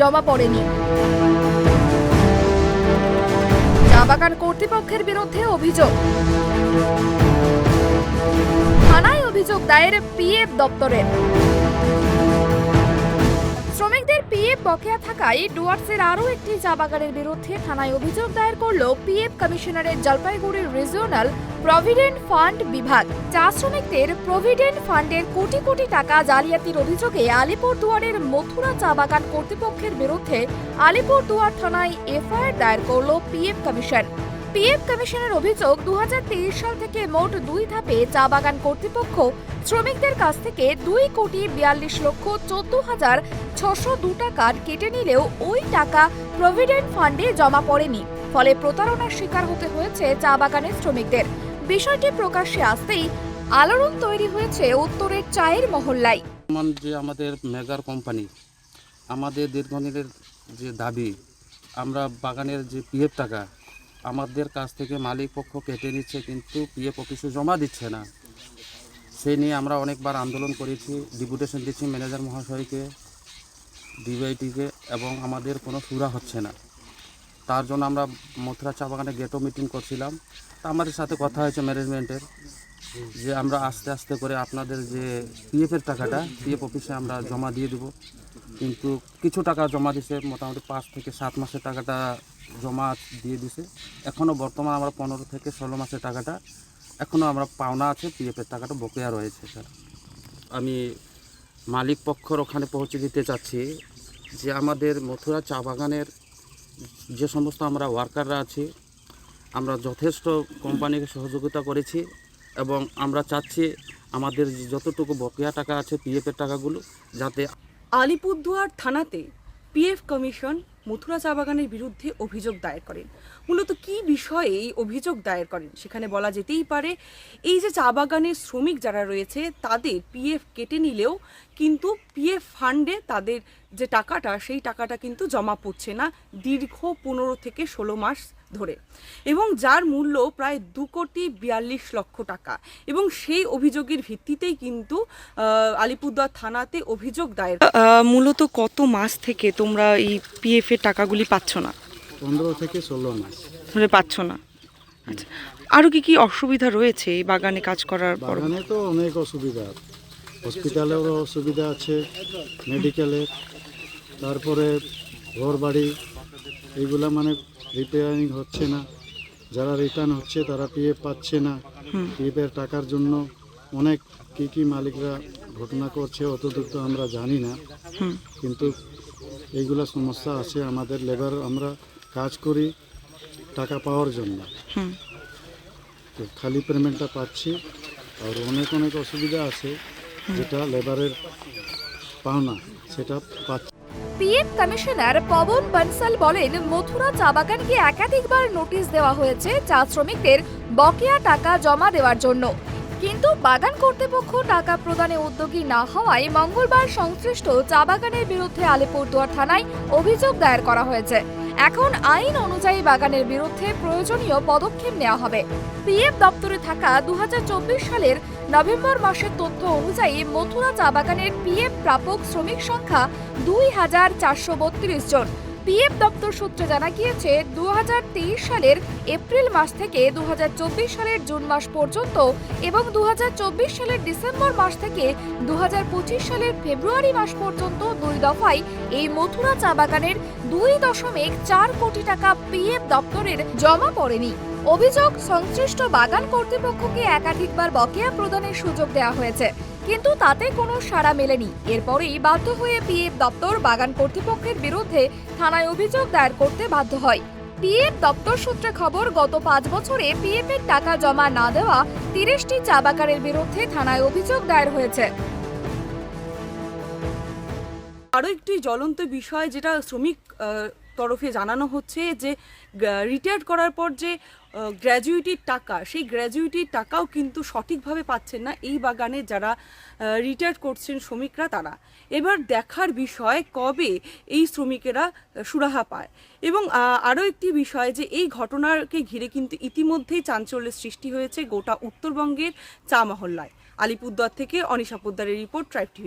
জমা পড়েনি। চা বাগান কর্তৃপক্ষের বিরুদ্ধে অভিযোগ। থানায় অভিযোগ দায়ের পিএফ দপ্তরের। শ্রমিকদের পিএফ বকেয়া থাকায় ডুয়ার্সের আরও একটি চা বাগানের বিরুদ্ধে থানায় অভিযোগ দায়ের করল পিএফ কমিশনারের জলপাইগুড়ির রিজিওনাল প্রভিডেন্ট ফান্ড বিভাগ। চা শ্রমিকদের প্রভিডেন্ট ফান্ডের কোটি কোটি টাকা জালিয়াতির অভিযোগে আলিপুরদুয়ারের মথুরা চা বাগান কর্তৃপক্ষের বিরুদ্ধে আলিপুরদুয়ার থানায় এফআইআর দায়ের করল পিএফ কমিশন। পিএফ কমিশনের অভিযোগ দু হাজার তেইশ সাল থেকে মোট দুই ধাপে চা বাগান কর্তৃপক্ষ শ্রমিকদের কাছ থেকে দুই কোটি বিয়াল্লিশ লক্ষ চোদ্দ হাজার ছশো দু টাকা কেটে নিলেও ওই টাকা প্রভিডেন্ট ফান্ডে জমা পড়েনি। ফলে প্রতারণার শিকার হতে হয়েছে চা বাগানের শ্রমিকদের। বিষয়টি প্রকাশ্যে আসতেই আলোড়ন তৈরি হয়েছে উত্তরের চায়ের মহল্লায়। যে আমাদের মেগার কোম্পানি, আমাদের দীর্ঘদিনের যে দাবি, আমরা বাগানের যে পিএফ টাকা আমাদের কাছ থেকে মালিক পক্ষ কেটে নিচ্ছে, কিন্তু পিএফ অফিসে জমা দিচ্ছে না। সেই নিয়ে আমরা অনেকবার আন্দোলন করেছি, ডিপুটেশন দিচ্ছি ম্যানেজার মহাশয়কে ডিবিআইটিকে এবং আমাদের কোনো সুরা হচ্ছে না। তার জন্য আমরা মথুরা চা বাগানে গেটও মিটিং করছিলাম। তা আমাদের সাথে কথা হয়েছে ম্যানেজমেন্টের। যে আমরা আস্তে আস্তে করে আপনাদের যে পিএফের টাকাটা পিএফ অফিসে আমরা জমা দিয়ে দেব। কিন্তু কিছু টাকা জমা দিছে, মোটামুটি পাঁচ থেকে সাত মাসের টাকাটা জমা দিয়ে দিছে। এখনও বর্তমান আমরা পনেরো থেকে ষোলো মাসের টাকাটা এখনও আমরা পাওনা আছে পিএফের টাকাটা বকেয়া রয়েছে, স্যার। আমি মালিক পক্ষর ওখানে পৌঁছে দিতে চাচ্ছি যে আমাদের মথুরা চা বাগানের যে সমস্ত আমরা ওয়ার্কাররা আছি, আমরা যথেষ্ট কোম্পানিকে সহযোগিতা করেছি। এবং আমরা চাচ্ছি আমাদের যতটুকু বকেয়া টাকা আছে পিএফের টাকাগুলো যাতে আলিপুরদুয়ার থানাতে পিএফ কমিশন মথুরা চা বাগানের বিরুদ্ধে অভিযোগ দায়ের করেন। মূলত কি বিষয়ে এই অভিযোগ দায়ের করেন সেখানে বলা যেতেই পারে, এই যে চা বাগানের শ্রমিক যারা রয়েছে, তাদের পিএফ কেটে নিলেও কিন্তু পিএফ ফান্ডে তাদের যে টাকাটা, সেই টাকাটা কিন্তু জমা পড়ছে না। দীর্ঘ পনেরো থেকে ষোলো মাস ধরে। এবং যার মূল্য প্রায় দু কোটি বিয়াল্লিশ লক্ষ টাকা। এবং সেই অভিযোগের ভিত্তিতেই কিন্তু আলিপুরদুয়ার থানাতে অভিযোগ দায়ের মূলত কত মাস থেকে তোমরা এই পিএফ এর টাকাগুলি পাচ্ছ না? পনেরো থেকে ষোলো মাস। ধরে পাচ্ছ না। আচ্ছা আরও কি কি অসুবিধা রয়েছে এই বাগানে কাজ করার পর? বাগানে তো অনেক অসুবিধা। হসপিটালেরও অসুবিধা আছে মেডিকেলের। তারপরে ঘর বাড়ি এইগুলা মানে রিপেয়ারিং হচ্ছে না যারা রিটার্ন হচ্ছে তারা পিএফ পাচ্ছে না। পিএফের টাকার জন্য অনেক কি কি মালিকরা ঘটনা করছে অত দূর তো আমরা জানি না। কিন্তু এইগুলা সমস্যা আছে আমাদের লেবার আমরা কাজ করি টাকা পাওয়ার জন্য। তো খালি পেমেন্টটা পাচ্ছি আর অনেক অনেক অসুবিধা আছে যেটা লেবারের পাওনা সেটা পাচ্ছি। পিএফ কমিশনার পবন বনসাল বলেন, মথুরা চা বাগানকে একাধিকবার নোটিশ দেওয়া হয়েছে চা শ্রমিকদের বকেয়া টাকা জমা দেওয়ার জন্য। কিন্তু বাগান কর্তৃপক্ষ টাকা প্রদানে উদ্যোগী না হওয়ায় মঙ্গলবার সংশ্লিষ্ট চা বাগানের বিরুদ্ধে আলিপুরদুয়ার থানায় অভিযোগ দায়ের করা হয়েছে। এখন আইন অনুযায়ী বাগানের বিরুদ্ধে প্রয়োজনীয় পদক্ষেপ নেওয়া হবে। পিএফ দপ্তরে থাকা দুহাজার চব্বিশ সালের নভেম্বর মাসের তথ্য অনুযায়ী মথুরা চা বাগানের পিএফ প্রাপক শ্রমিক সংখ্যা দুই হাজার চারশো বত্রিশ জন। পিএফ দপ্তর সূত্রে জানা গিয়েছে দু হাজার তেইশ সালের এপ্রিল মাস থেকে দু হাজার চব্বিশ সালের জুন মাস পর্যন্ত এবং দু হাজার চব্বিশ সালের ডিসেম্বর মাস থেকে দু হাজার পঁচিশ সালের ফেব্রুয়ারি মাস পর্যন্ত দুই দফায় এই মথুরা চা বাগানের দুই দশমিক চার কোটি টাকা পিএফ দপ্তরের জমা পড়েনি। অভিযোগ, সংশ্লিষ্ট বাগান কর্তৃপক্ষকে একাধিকবার বকেয়া প্রদানের সুযোগ দেওয়া হয়েছে। কিন্তু তাতে কোনো সাড়া মেলেনি। এরপরেই বাধ্য হয়ে পিএফ দপ্তর বাগান কর্তৃপক্ষের বিরুদ্ধে থানায় অভিযোগ দায়ের করতে বাধ্য হয়। পিএফ দপ্তর সূত্রে খবর, গত পাঁচ বছরে পিএফ এর টাকা জমা না দেওয়া তিরিশটি চা বাগানের বিরুদ্ধে থানায় অভিযোগ দায়ের হয়েছে। আরও একটি জ্বলন্ত বিষয়, যেটা শ্রমিক তরফে জানানো হচ্ছে যে রিটায়ার্ড করার পর যে গ্র্যাজুইটির টাকা, সেই গ্র্যাজুইটির টাকাও কিন্তু সঠিকভাবে পাচ্ছেন না এই বাগানে যারা রিটায়ার্ড করছেন শ্রমিকরা তারা। এবার দেখার বিষয় কবে এই শ্রমিকেরা সুরাহা পায়। এবং আরও একটি বিষয় যে, এই ঘটনাকে ঘিরে কিন্তু ইতিমধ্যেই চাঞ্চল্যের সৃষ্টি হয়েছে গোটা উত্তরবঙ্গের চা মহল্লায়। আলিপুরদুয়ার থেকে অনিশা পোদ্দারের রিপোর্ট ট্রাইব টিভি